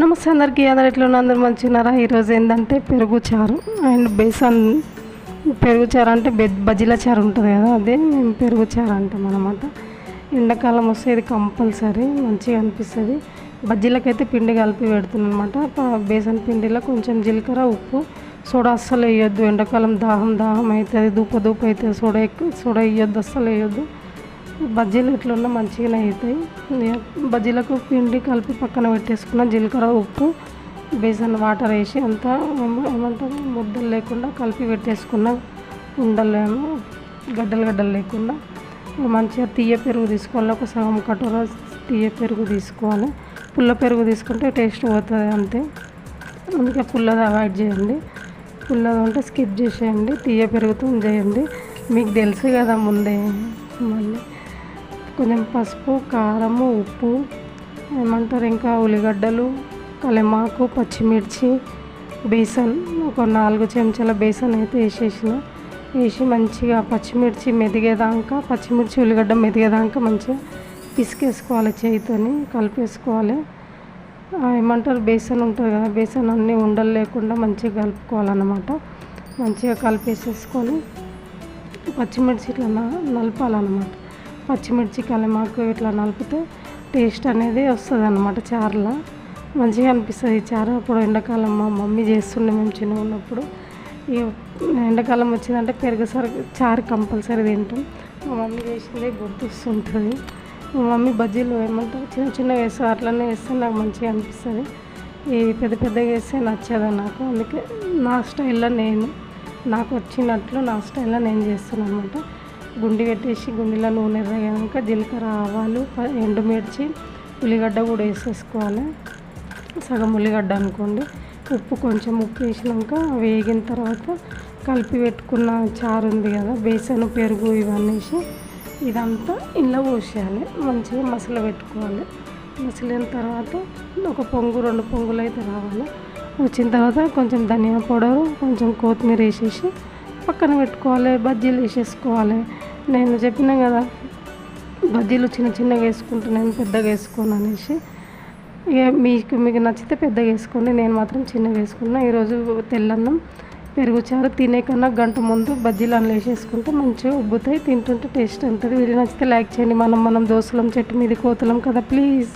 నమస్తే అందరికీ అందరు ఎట్లున్న అందరు మంచిగున్నారా? ఈరోజు ఏంటంటే పెరుగు చారు అండ్ బేసన్. పెరుగు చారు అంటే బె బజ్జీల చారు ఉంటుంది కదా అదే మేము పెరుగు చారు అంటాం అనమాట ఎండాకాలం వస్తే ఇది కంపల్సరీ మంచిగా అనిపిస్తుంది. బజ్జీలకైతే పిండి కలిపి పెడుతున్నాను అనమాట బేసన్ పిండిలో కొంచెం జీలకర్ర ఉప్పు సోడా అస్సలు వేయొద్దు. ఎండాకాలం దాహం దాహం అవుతుంది దూప దూప అవుతుంది సోడా ఎక్కువ సోడా వేయొద్దు అస్సలు వేయొద్దు. బజ్జీలు ఎట్లున్నా మంచిగానే అవుతాయి బజ్జీలకు పిండి కలిపి పక్కన పెట్టేసుకున్న జీలకర్ర ఉప్పు బేసన్ వాటర్ వేసి అంతా ఏమంటారు ముద్దలు లేకుండా కలిపి పెట్టేసుకున్న ఉండలేము గడ్డలు గడ్డలు లేకుండా. మంచిగా తీయ పెరుగు తీసుకోవాలి ఒక సగం కటోర తీయ పెరుగు తీసుకోవాలి. పుల్ల పెరుగు తీసుకుంటే టేస్ట్ పోతుంది అంతే. అందుకే పుల్లది అవాయిడ్ చేయండి. పుల్లది ఉంటే స్కిప్ చేసేయండి తీయ పెరుగుతో చేయండి. మీకు తెలుసు కదా ముందే మళ్ళీ. కొంచెం పసుపు కారము ఉప్పు ఏమంటారు ఇంకా ఉల్లిగడ్డలు కలెమాకు పచ్చిమిర్చి బేసన్ ఒక నాలుగు చెంచాల బేసన్ అయితే వేసేసిన. వేసి మంచిగా పచ్చిమిర్చి మెదిగేదాకా పచ్చిమిర్చి ఉల్లిగడ్డ మెదిగేదాకా మంచిగా పిసికేసుకోవాలి చేయితోని కలిపేసుకోవాలి. ఏమంటారు బేసన్ ఉంటుంది కదా బేసన్ అన్నీ ఉండలు లేకుండా మంచిగా కలుపుకోవాలన్నమాట. మంచిగా కలిపేసేసుకొని పచ్చిమిర్చి ఇట్లా నలపాలన్నమాట. పచ్చిమిర్చి కలిమాకు ఇట్లా నలిపితే టేస్ట్ అనేది వస్తుంది అనమాట చారులో. మంచిగా అనిపిస్తుంది ఈ చారు. అప్పుడు ఎండాకాలం మా మమ్మీ చేస్తుండే మేము చిన్నగా ఉన్నప్పుడు ఈ ఎండాకాలం వచ్చిందంటే పెరుగు చారు కంపల్సరీ తింటాం. మా మమ్మీ చేసిందే గుర్తొస్తుంటుంది. మా మమ్మీ బజ్జీలు ఏమంటారు? చిన్న చిన్నగా వేస్తే అట్లనే వేస్తే నాకు మంచిగా అనిపిస్తుంది. ఈ పెద్ద పెద్దగా వేస్తే నచ్చదు నాకు. అందుకే నా స్టైల్లో నేను నాకు వచ్చినట్లు నా స్టైల్లో నేను చేస్తున్నాను అనమాట గుండి పెట్టేసి గుండిలో నూనె ఎర్రగాక జీలకర్ర ఆవాలు ఎండుమిర్చి ఉల్లిగడ్డ కూడా వేసేసుకోవాలి. సగం ఉల్లిగడ్డ అనుకోండి. ఉప్పు కొంచెం ఉప్పు వేసినాక వేగిన తర్వాత కలిపి పెట్టుకున్న చారు ఉంది కదా బేసన్ పెరుగు ఇవన్నీ ఇదంతా ఇంట్లో పోసేయాలి. మంచిగా మసలు పెట్టుకోవాలి. మసిలిన తర్వాత ఒక పొంగు రెండు పొంగులు అయితే రావాలి. వచ్చిన తర్వాత కొంచెం ధనియా పౌడరు కొంచెం కొత్తిమీర వేసేసి పక్కన పెట్టుకోవాలి బజ్జీలు వేసేసుకోవాలి నేను చెప్పిన కదా బజ్జీలు చిన్న చిన్నగా వేసుకుంటున్నాను పెద్దగా వేసుకోను అనేసి. ఇక మీకు మీకు నచ్చితే పెద్దగా వేసుకోండి నేను మాత్రం చిన్నగా వేసుకున్నా. ఈరోజు తెల్లన్నం పెరుగుచారు తినే కన్నా గంట ముందు బజ్జీలు అందులో వేసేసుకుంటే మంచిగా ఉబ్బుతాయి తింటుంటే టేస్ట్ ఉంటుంది. వీడియో నచ్చితే లైక్ చేయండి. మనం మనం దోశలం చెట్టు మీద కోతులం కదా ప్లీజ్.